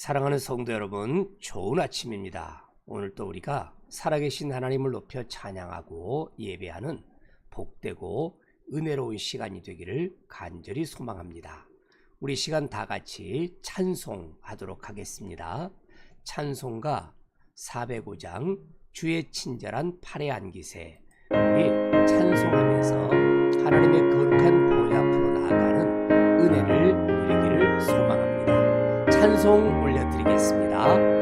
사랑하는 성도 여러분, 좋은 아침입니다. 오늘 또 우리가 살아계신 하나님을 높여 찬양하고 예배하는 복되고 은혜로운 시간이 되기를 간절히 소망합니다. 우리 시간 다 같이 찬송하도록 하겠습니다. 찬송가 405장 주의 친절한 팔에 안기세 우리 찬송하면서 하나님의 거룩한 찬송 올려드리겠습니다.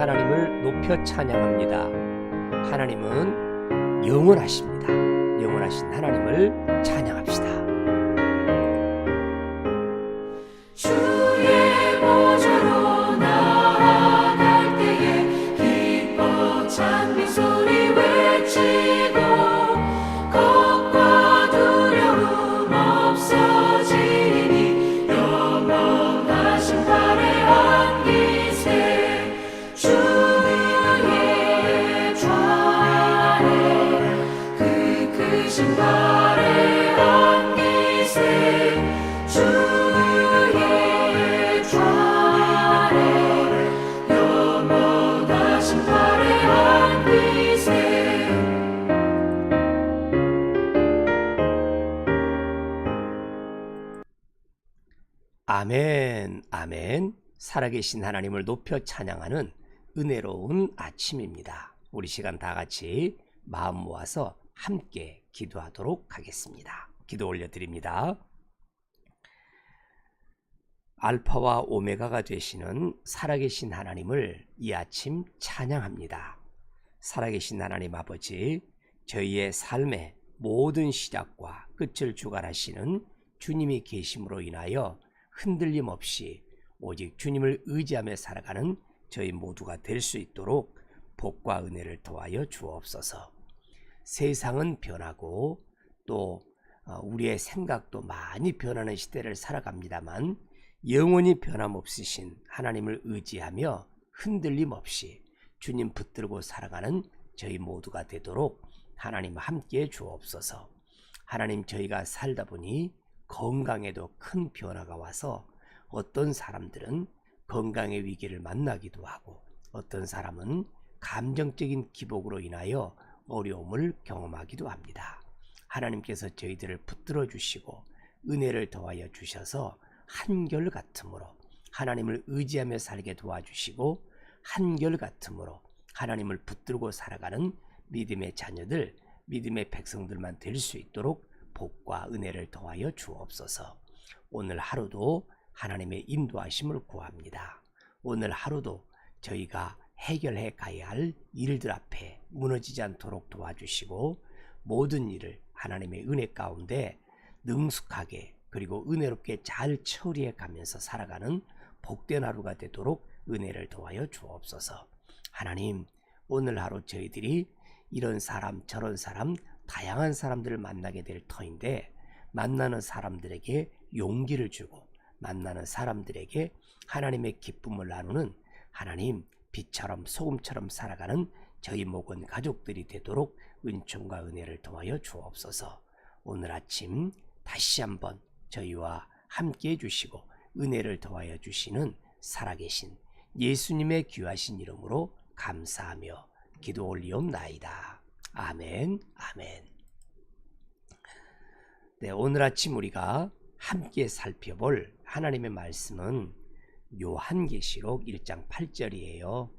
하나님을 높여 찬양합니다. 하나님은 영원하십니다. 영원하신 하나님을 찬양합시다. 살아계신 하나님을 높여 찬양하는 은혜로운 아침입니다. 우리 시간 다 같이 마음 모아서 함께 기도하도록 하겠습니다. 기도 올려드립니다. 알파와 오메가가 되시는 살아계신 하나님을 이 아침 찬양합니다. 살아계신 하나님 아버지, 저희의 삶의 모든 시작과 끝을 주관하시는 주님이 계심으로 인하여 흔들림 없이 오직 주님을 의지하며 살아가는 저희 모두가 될 수 있도록 복과 은혜를 더하여 주옵소서. 세상은 변하고 또 어, 우리의 생각도 많이 변하는 시대를 살아갑니다만 영원히 변함없으신 하나님을 의지하며 흔들림 없이 주님 붙들고 살아가는 저희 모두가 되도록 하나님 함께 주옵소서. 하나님 저희가 살다 보니 건강에도 큰 변화가 와서 어떤 사람들은 건강의 위기를 만나기도 하고 어떤 사람은 감정적인 기복으로 인하여 어려움을 경험하기도 합니다. 하나님께서 저희들을 붙들어 주시고 은혜를 더하여 주셔서 한결같음으로 하나님을 의지하며 살게 도와주시고 한결같음으로 하나님을 붙들고 살아가는 믿음의 자녀들, 믿음의 백성들만 될 수 있도록 복과 은혜를 더하여 주옵소서. 오늘 하루도 하나님의 인도하심을 구합니다. 오늘 하루도 저희가 해결해 가야 할 일들 앞에 무너지지 않도록 도와주시고 모든 일을 하나님의 은혜 가운데 능숙하게 그리고 은혜롭게 잘 처리해 가면서 살아가는 복된 하루가 되도록 은혜를 도하여 주옵소서. 하나님, 오늘 하루 저희들이 이런 사람 저런 사람 다양한 사람들을 만나게 될 터인데 만나는 사람들에게 용기를 주고 만나는 사람들에게 하나님의 기쁨을 나누는 하나님 빛처럼 소금처럼 살아가는 저희 모든 가족들이 되도록 은총과 은혜를 통하여 주옵소서. 오늘 아침 다시 한번 저희와 함께 해주시고 은혜를 더하여 주시는 살아계신 예수님의 귀하신 이름으로 감사하며 기도 올리옵나이다. 아멘, 아멘. 네, 오늘 아침 우리가 함께 살펴볼 하나님의 말씀은 요한계시록 1장 8절이에요.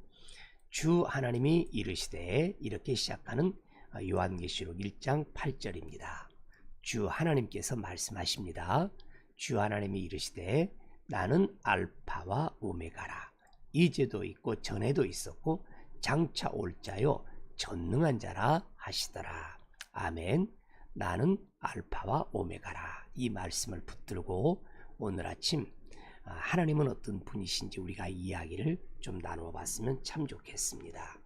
주 하나님이 이르시되 이렇게 시작하는 요한계시록 1장 8절입니다. 주 하나님께서 말씀하십니다. 주 하나님이 이르시되 나는 알파와 오메가라. 이제도 있고 전에도 있었고 장차 올 자요 전능한 자라 하시더라. 아멘. 나는 알파와 오메가라. 이 말씀을 붙들고 오늘 아침 아, 하나님은 어떤 분이신지 우리가 이야기를 좀 나누어 봤으면 참 좋겠습니다.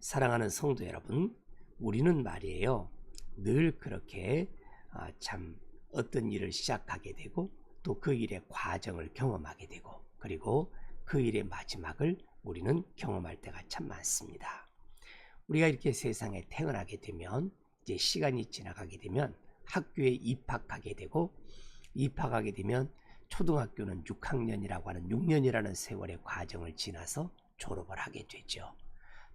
사랑하는 성도 여러분, 우리는 말이에요. 늘 그렇게 아, 참 어떤 일을 시작하게 되고 또 그 일의 과정을 경험하게 되고 그리고 그 일의 마지막을 우리는 경험할 때가 참 많습니다. 우리가 이렇게 세상에 태어나게 되면 이제 시간이 지나가게 되면 학교에 입학하게 되고 입학하게 되면 초등학교는 6학년이라고 하는 6년이라는 세월의 과정을 지나서 졸업을 하게 되죠.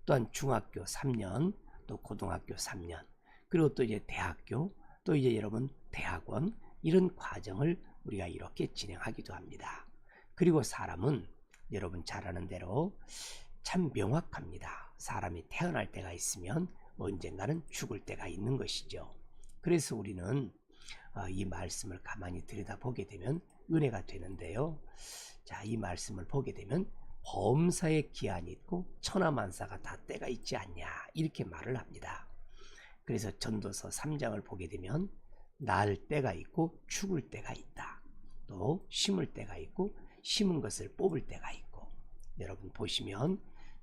또한 중학교 3년, 또 고등학교 3년, 그리고 또 이제 대학교, 또 이제 여러분 대학원 이런 과정을 우리가 이렇게 진행하기도 합니다. 그리고 사람은 여러분 잘 아는 대로 참 명확합니다. 사람이 태어날 때가 있으면 언젠가는 죽을 때가 있는 것이죠. 그래서 우리는 어, 이 말씀을 가만히 들여다보게 되면 은혜가 되는데요. 자, 이 말씀을 보게 되면 범사의 기한이 있고 천하만사가 다 때가 있지 않냐 이렇게 말을 합니다. 그래서 전도서 3장을 보게 되면 날 때가 있고 죽을 때가 있다. 또 심을 때가 있고 심은 것을 뽑을 때가 있고 여러분 보시면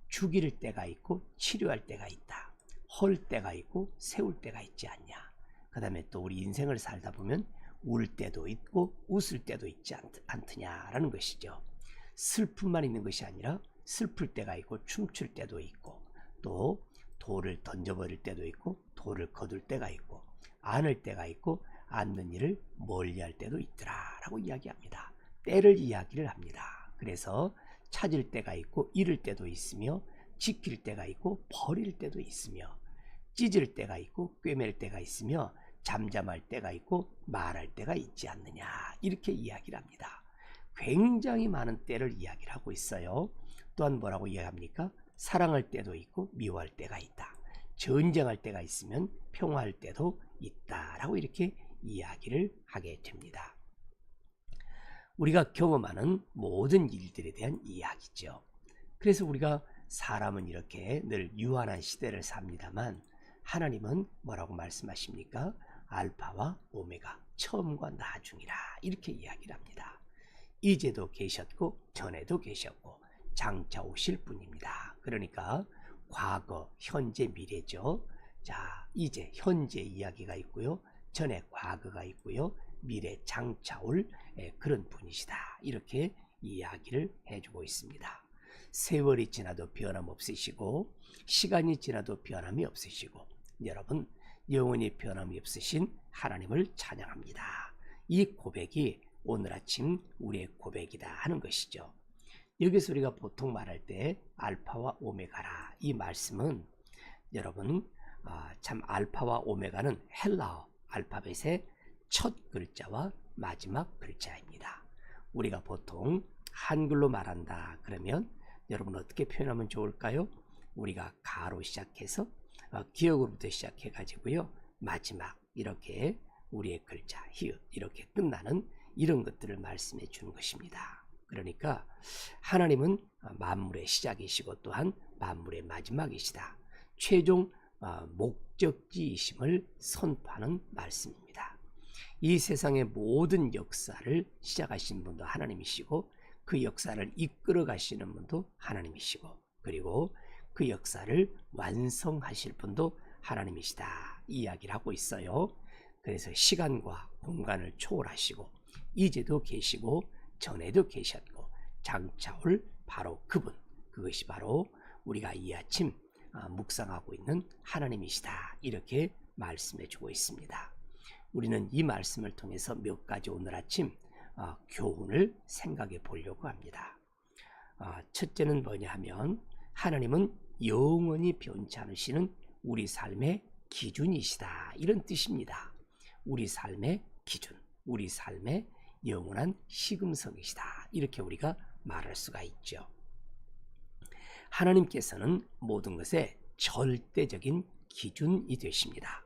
죽일 때가 있고 치료할 때가 있다. 헐 때가 있고 세울 때가 있지 않냐. 그 다음에 또 우리 인생을 살다 보면 울 때도 있고 웃을 때도 있지 않, 드냐라는 것이죠. 슬픔만 있는 것이 아니라 슬플 때가 있고 춤출 때도 있고 또 돌을 던져버릴 때도 있고 돌을 거둘 때가 있고 안을 때가 있고 앉는 일을 멀리할 때도 있더라라고 이야기합니다. 때를 이야기를 합니다. 그래서 찾을 때가 있고 잃을 때도 있으며 지킬 때가 있고 버릴 때도 있으며 찢을 때가 있고 꿰맬 때가 있으며 잠잠할 때가 있고 말할 때가 있지 않느냐 이렇게 이야기를 합니다. 굉장히 많은 때를 이야기를 하고 있어요. 또한 뭐라고 이야기합니까? 사랑할 때도 있고 미워할 때가 있다. 전쟁할 때가 있으면 평화할 때도 있다라고 이렇게 이야기를 하게 됩니다. 우리가 경험하는 모든 일들에 대한 이야기죠. 그래서 우리가 사람은 이렇게 늘 유한한 시대를 삽니다만 하나님은 뭐라고 말씀하십니까? 알파와 오메가 처음과 나중이라 이렇게 이야기를 합니다. 이제도 계셨고 전에도 계셨고 장차 오실 분입니다. 그러니까 과거, 현재, 미래죠. 자, 이제 현재 이야기가 있고요. 전에 과거가 있고요. 미래 장차 올 예, 그런 분이시다. 이렇게 이야기를 해주고 있습니다. 세월이 지나도 변함없으시고 시간이 지나도 변함이 없으시고 여러분 영원히 변함이 없으신 하나님을 찬양합니다. 이 고백이 오늘 아침 우리의 고백이다 하는 것이죠. 여기서 우리가 보통 말할 때 알파와 오메가라 이 말씀은 여러분 아, 참 알파와 오메가는 헬라어 알파벳의 첫 글자와 마지막 글자입니다. 우리가 보통 한글로 말한다 그러면 여러분 어떻게 표현하면 좋을까요? 우리가 가로 시작해서 어, 기억으로부터 시작해 가지고요. 마지막 이렇게 우리의 글자 히읗 이렇게 끝나는 이런 것들을 말씀해 주는 것입니다. 그러니까 하나님은 만물의 시작이시고 또한 만물의 마지막이시다. 최종 어, 목적지이심을 선포하는 말씀입니다. 이 세상의 모든 역사를 시작하신 분도 하나님이시고 그 역사를 이끌어 가시는 분도 하나님이시고 그리고 그 역사를 완성하실 분도 하나님이시다. 이야기를 하고 있어요. 그래서 시간과 공간을 초월하시고 이제도 계시고 전에도 계셨고 장차 올 바로 그분 그것이 바로 우리가 이 아침 아, 묵상하고 있는 하나님이시다 이렇게 말씀해 주고 있습니다. 우리는 이 말씀을 통해서 몇 가지 오늘 아침 아, 교훈을 생각해 보려고 합니다. 아, 첫째는 뭐냐 하면 하나님은 영원히 변치 않으시는 우리 삶의 기준이시다 이런 뜻입니다. 우리 삶의 기준, 우리 삶의 영원한 시금석이시다 이렇게 우리가 말할 수가 있죠. 하나님께서는 모든 것의 절대적인 기준이 되십니다.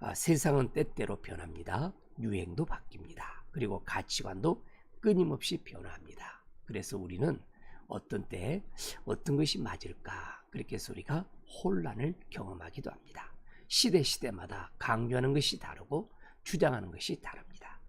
아, 세상은 때때로 변합니다. 유행도 바뀝니다. 그리고 가치관도 끊임없이 변화합니다. 그래서 우리는 어떤 때 어떤 것이 맞을까 그렇게 우리가 혼란을 경험하기도 합니다. 시대 시대마다 강조하는 것이 다르고 주장하는 것이 다릅니다.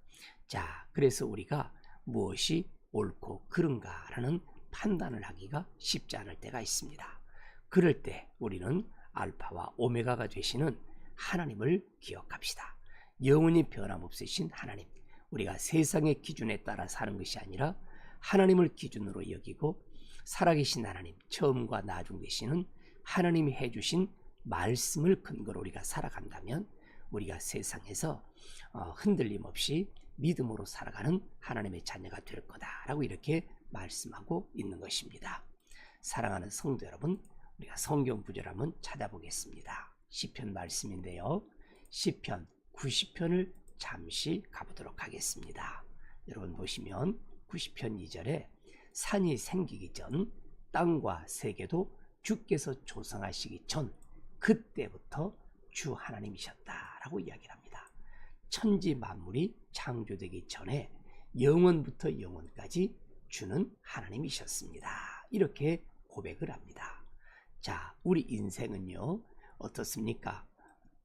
자, 그래서 우리가 무엇이 옳고 그른가라는 판단을 하기가 쉽지 않을 때가 있습니다. 그럴 때 우리는 알파와 오메가가 되시는 하나님을 기억합시다. 영원히 변함없으신 하나님. 우리가 세상의 기준에 따라 사는 것이 아니라 하나님을 기준으로 여기고 살아계신 하나님, 처음과 나중 되시는 하나님이 해주신 말씀을 근거로 우리가 살아간다면 우리가 세상에서 어, 흔들림 없이 믿음으로 살아가는 하나님의 자녀가 될 거다라고 이렇게 말씀하고 있는 것입니다. 사랑하는 성도 여러분, 우리가 성경 구절 한번 찾아보겠습니다. 시편 말씀인데요. 시편 90편을 잠시 가보도록 하겠습니다. 여러분 보시면 90편 2절에 산이 생기기 전 땅과 세계도 주께서 조성하시기 전 그때부터 주 하나님이셨다라고 이야기를 합니다. 천지 만물이 창조되기 전에 영원부터 영원까지 주는 하나님이셨습니다. 이렇게 고백을 합니다. 자, 우리 인생은요, 어떻습니까?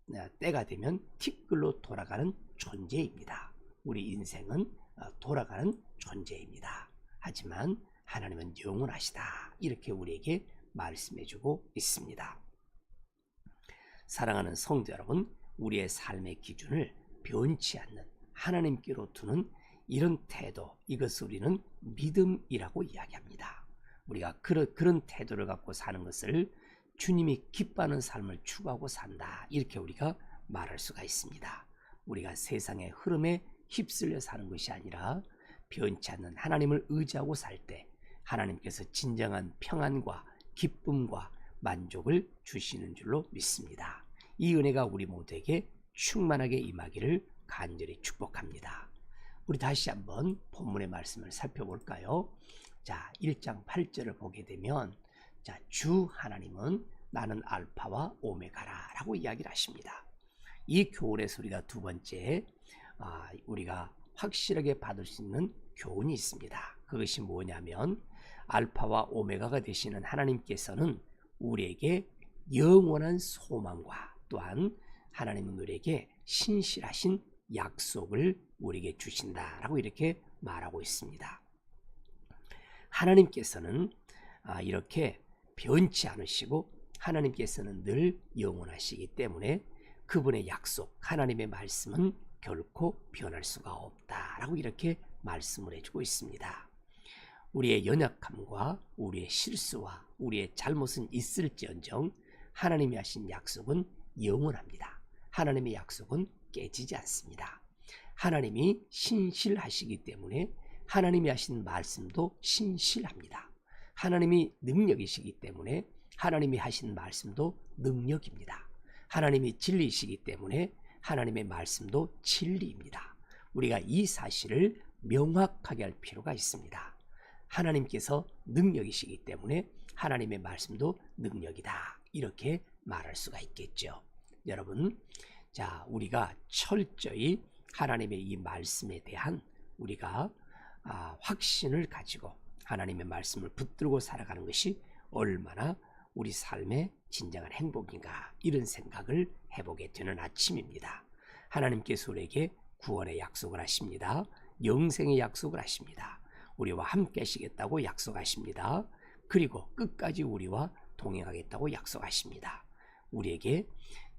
네, 때가 되면 티끌로 돌아가는 존재입니다. 우리 인생은 어, 돌아가는 존재입니다. 하지만 하나님은 영원하시다. 이렇게 우리에게 말씀해주고 있습니다. 사랑하는 성도 여러분, 우리의 삶의 기준을 변치 않는 하나님께로 두는 이런 태도, 이것을 우리는 믿음이라고 이야기합니다. 우리가 그런, 그런 태도를 갖고 사는 것을 주님이 기뻐하는 삶을 추구하고 산다. 이렇게 우리가 말할 수가 있습니다. 우리가 세상의 흐름에 휩쓸려 사는 것이 아니라 변치 않는 하나님을 의지하고 살 때 하나님께서 진정한 평안과 기쁨과 만족을 주시는 줄로 믿습니다. 이 은혜가 우리 모두에게 충만하게 임하기를 간절히 축복합니다. 우리 다시 한번 본문의 말씀을 살펴볼까요? 자, 1장 8절을 보게 되면 자, 주 하나님은 나는 알파와 오메가라 라고 이야기를 하십니다. 이 교훈의 소리가 두 번째 아, 우리가 확실하게 받을 수 있는 교훈이 있습니다. 그것이 뭐냐면 알파와 오메가가 되시는 하나님께서는 우리에게 영원한 소망과 또한 하나님은 우리에게 신실하신 약속을 우리에게 주신다라고 이렇게 말하고 있습니다. 하나님께서는 아, 이렇게 변치 않으시고 하나님께서는 늘 영원하시기 때문에 그분의 약속, 하나님의 말씀은 결코 변할 수가 없다라고 이렇게 말씀을 해주고 있습니다. 우리의 연약함과 우리의 실수와 우리의 잘못은 있을지언정 하나님이 하신 약속은 영원합니다. 하나님의 약속은 깨지지 않습니다. 하나님이 신실하시기 때문에 하나님이 하신 말씀도 신실합니다. 하나님이 능력이시기 때문에 하나님이 하신 말씀도 능력입니다. 하나님이 진리이시기 때문에 하나님의 말씀도 진리입니다. 우리가 이 사실을 명확하게 할 필요가 있습니다. 하나님께서 능력이시기 때문에 하나님의 말씀도 능력이다. 이렇게 말할 수가 있겠죠. 여러분, 자, 우리가 철저히 하나님의 이 말씀에 대한 우리가 아, 확신을 가지고 하나님의 말씀을 붙들고 살아가는 것이 얼마나 우리 삶의 진정한 행복인가 이런 생각을 해보게 되는 아침입니다. 하나님께서 우리에게 구원의 약속을 하십니다. 영생의 약속을 하십니다. 우리와 함께 하시겠다고 약속하십니다. 그리고 끝까지 우리와 동행하겠다고 약속하십니다. 우리에게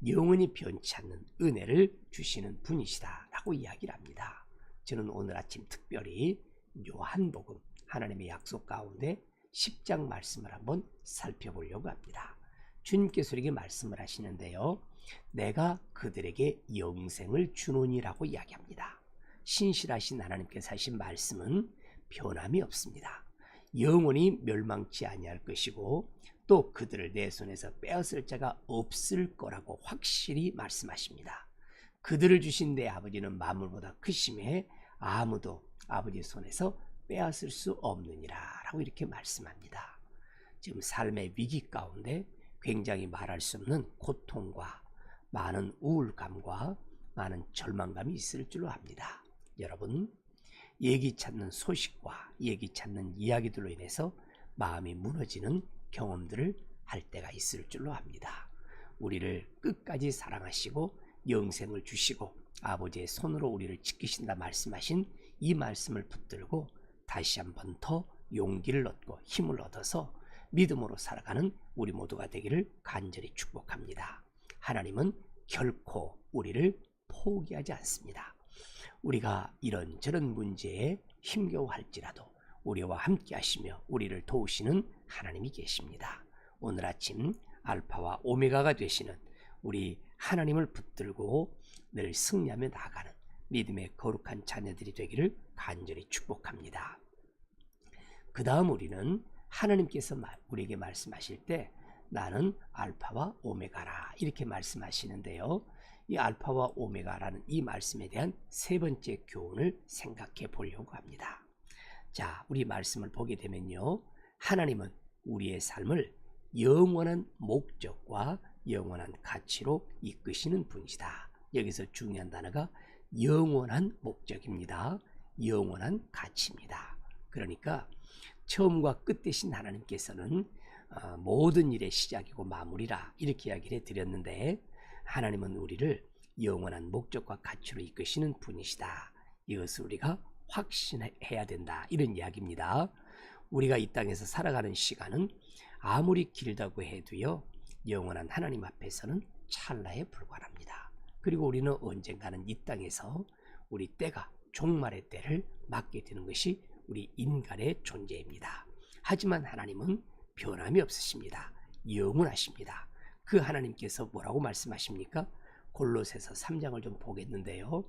영원히 변치 않는 은혜를 주시는 분이시다 라고 이야기를 합니다. 저는 오늘 아침 특별히 요한복음 하나님의 약속 가운데 10장 말씀을 한번 살펴보려고 합니다. 주님께서 이렇게 말씀을 하시는데요. 내가 그들에게 영생을 주노니라고 이야기합니다. 신실하신 하나님께서 하신 말씀은 변함이 없습니다. 영원히 멸망치 아니할 것이고 또 그들을 내 손에서 빼앗을 자가 없을 거라고 확실히 말씀하십니다. 그들을 주신 내 아버지는 만물보다 크심에 아무도 아버지 손에서 빼앗을 수 없느니라 라고 이렇게 말씀합니다. 지금 삶의 위기 가운데 굉장히 말할 수 없는 고통과 많은 우울감과 많은 절망감이 있을 줄로 압니다. 여러분, 얘기 찾는 소식과 얘기 찾는 이야기들로 인해서 마음이 무너지는 경험들을 할 때가 있을 줄로 압니다. 우리를 끝까지 사랑하시고 영생을 주시고 아버지의 손으로 우리를 지키신다 말씀하신 이 말씀을 붙들고 다시 한 번 더 용기를 얻고 힘을 얻어서 믿음으로 살아가는 우리 모두가 되기를 간절히 축복합니다. 하나님은 결코 우리를 포기하지 않습니다. 우리가 이런저런 문제에 힘겨워할지라도 우리와 함께 하시며 우리를 도우시는 하나님이 계십니다. 오늘 아침 알파와 오메가가 되시는 우리 하나님을 붙들고 늘 승리하며 나가는 믿음의 거룩한 자녀들이 되기를 간절히 축복합니다. 그 다음 우리는 하나님께서 마- 우리에게 말씀하실 때 나는 알파와 오메가라 이렇게 말씀하시는데요. 이 알파와 오메가라는 이 말씀에 대한 세 번째 교훈을 생각해 보려고 합니다. 자, 우리 말씀을 보게 되면요. 하나님은 우리의 삶을 영원한 목적과 영원한 가치로 이끄시는 분이시다. 여기서 중요한 단어가 영원한 목적입니다. 영원한 가치입니다. 그러니까 처음과 끝 되신 하나님께서는 어, 모든 일의 시작이고 마무리라 이렇게 이야기를 드렸는데 하나님은 우리를 영원한 목적과 가치로 이끄시는 분이시다. 이것을 우리가 확신해야 된다. 이런 이야기입니다. 우리가 이 땅에서 살아가는 시간은 아무리 길다고 해도요, 영원한 하나님 앞에서는 찰나에 불과합니다. 그리고 우리는 언젠가는 이 땅에서 우리 때가 종말의 때를 맞게 되는 것이 우리 인간의 존재입니다. 하지만 하나님은 변함이 없으십니다. 영원하십니다. 그 하나님께서 뭐라고 말씀하십니까? 골로새서 3장을 좀 보겠는데요.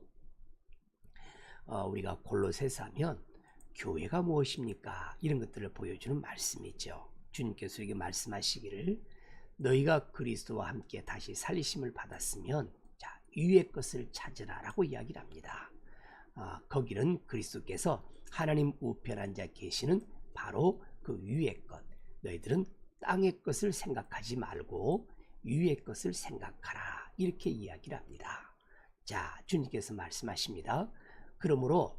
어, 우리가 골로새서 하면 교회가 무엇입니까? 이런 것들을 보여주는 말씀이죠. 주님께서 이게 말씀하시기를 너희가 그리스도와 함께 다시 살리심을 받았으면 자 위의 것을 찾으라라고 이야기를 합니다. 아, 거기는 그리스도께서 하나님 우편 앉아 계시는 바로 그 위의 것. 너희들은 땅의 것을 생각하지 말고 위의 것을 생각하라. 이렇게 이야기를 합니다. 자, 주님께서 말씀하십니다. 그러므로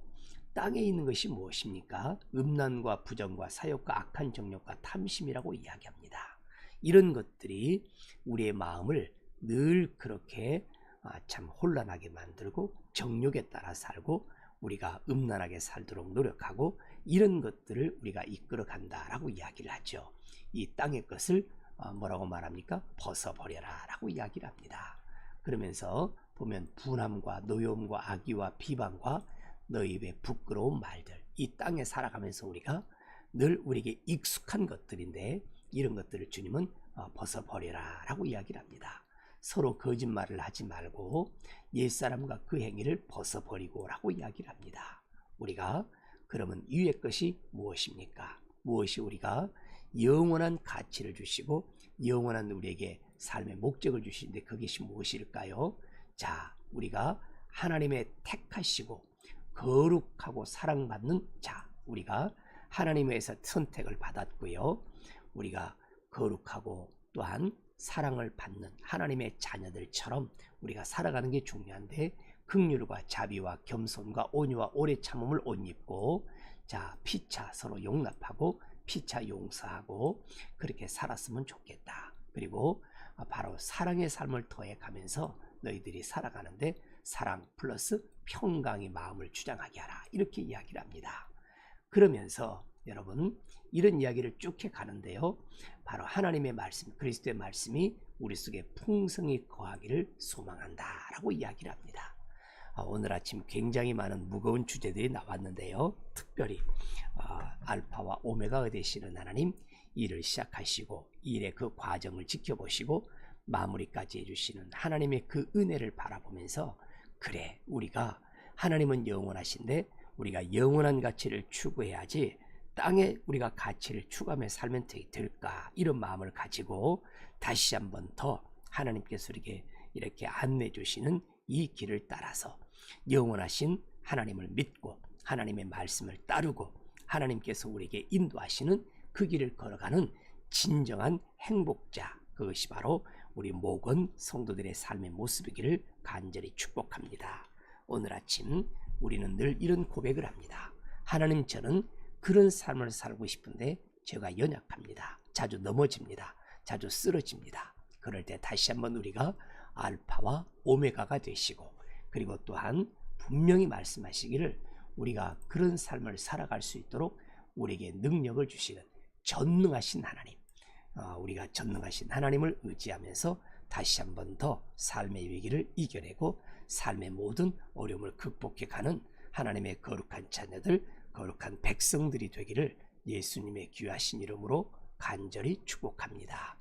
땅에 있는 것이 무엇입니까? 음란과 부정과 사욕과 악한 정욕과 탐심이라고 이야기합니다. 이런 것들이 우리의 마음을 늘 그렇게 아, 참 혼란하게 만들고 정욕에 따라 살고 우리가 음란하게 살도록 노력하고 이런 것들을 우리가 이끌어 간다라고 이야기를 하죠. 이 땅의 것을 어, 뭐라고 말합니까? 벗어버려라 라고 이야기를 합니다. 그러면서 보면 분함과 노여움과 악의와 비방과 너희 입의 부끄러운 말들 이 땅에 살아가면서 우리가 늘 우리에게 익숙한 것들인데 이런 것들을 주님은 어, 벗어버려라 라고 이야기를 합니다. 서로 거짓말을 하지 말고 옛사람과 그 행위를 벗어버리고 라고 이야기를 합니다. 우리가 그러면 위의 것이 무엇입니까? 무엇이 우리가 영원한 가치를 주시고 영원한 우리에게 삶의 목적을 주시는데 그것이 무엇일까요? 자, 우리가 하나님의 택하시고 거룩하고 사랑받는 자, 우리가 하나님에서 선택을 받았고요. 우리가 거룩하고 또한 사랑을 받는 하나님의 자녀들처럼 우리가 살아가는 게 중요한데 극률과 자비와 겸손과 온유와 오래 참음을 옷 입고 자 피차 서로 용납하고 피차 용서하고 그렇게 살았으면 좋겠다. 그리고 바로 사랑의 삶을 더해 가면서 너희들이 살아가는데 사랑 플러스 평강의 마음을 주장하게 하라 이렇게 이야기를 합니다. 그러면서 여러분 이런 이야기를 쭉 해 가는데요. 바로 하나님의 말씀, 그리스도의 말씀이 우리 속에 풍성히 거하기를 소망한다라고 이야기를 합니다. 아, 오늘 아침 굉장히 많은 무거운 주제들이 나왔는데요. 특별히 아, 알파와 오메가가 되시는 하나님 일을 시작하시고 일의 그 과정을 지켜보시고 마무리까지 해주시는 하나님의 그 은혜를 바라보면서 그래 우리가 하나님은 영원하신데 우리가 영원한 가치를 추구해야지 땅에 우리가 가치를 추구하며 살면 되- 될까 이런 마음을 가지고 다시 한번 더 하나님께서 우리에게 이렇게 안내해 주시는 이 길을 따라서 영원하신 하나님을 믿고 하나님의 말씀을 따르고 하나님께서 우리에게 인도하시는 그 길을 걸어가는 진정한 행복자 그것이 바로 우리 모건 성도들의 삶의 모습이기를 간절히 축복합니다. 오늘 아침 우리는 늘 이런 고백을 합니다. 하나님 저는 그런 삶을 살고 싶은데 제가 연약합니다. 자주 넘어집니다. 자주 쓰러집니다. 그럴 때 다시 한번 우리가 알파와 오메가가 되시고 그리고 또한 분명히 말씀하시기를 우리가 그런 삶을 살아갈 수 있도록 우리에게 능력을 주시는 전능하신 하나님 어, 우리가 전능하신 하나님을 의지하면서 다시 한 번 더 삶의 위기를 이겨내고 삶의 모든 어려움을 극복해 가는 하나님의 거룩한 자녀들, 거룩한 백성들이 되기를 예수님의 귀하신 이름으로 간절히 축복합니다.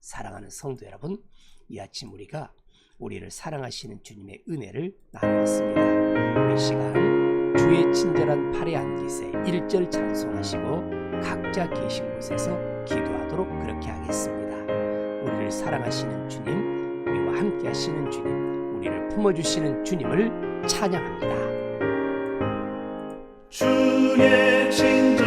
사랑하는 성도 여러분, 이 아침 우리가 우리를 사랑하시는 주님의 은혜를 나누었습니다. 이 시간 주의 친절한 팔에 안기세 1절 찬송하시고 각자 계신 곳에서 기도하도록 그렇게 하겠습니다. 우리를 사랑하시는 주님, 우리와 함께 하시는 주님, 우리를 품어주시는 주님을 찬양합니다. 주의 친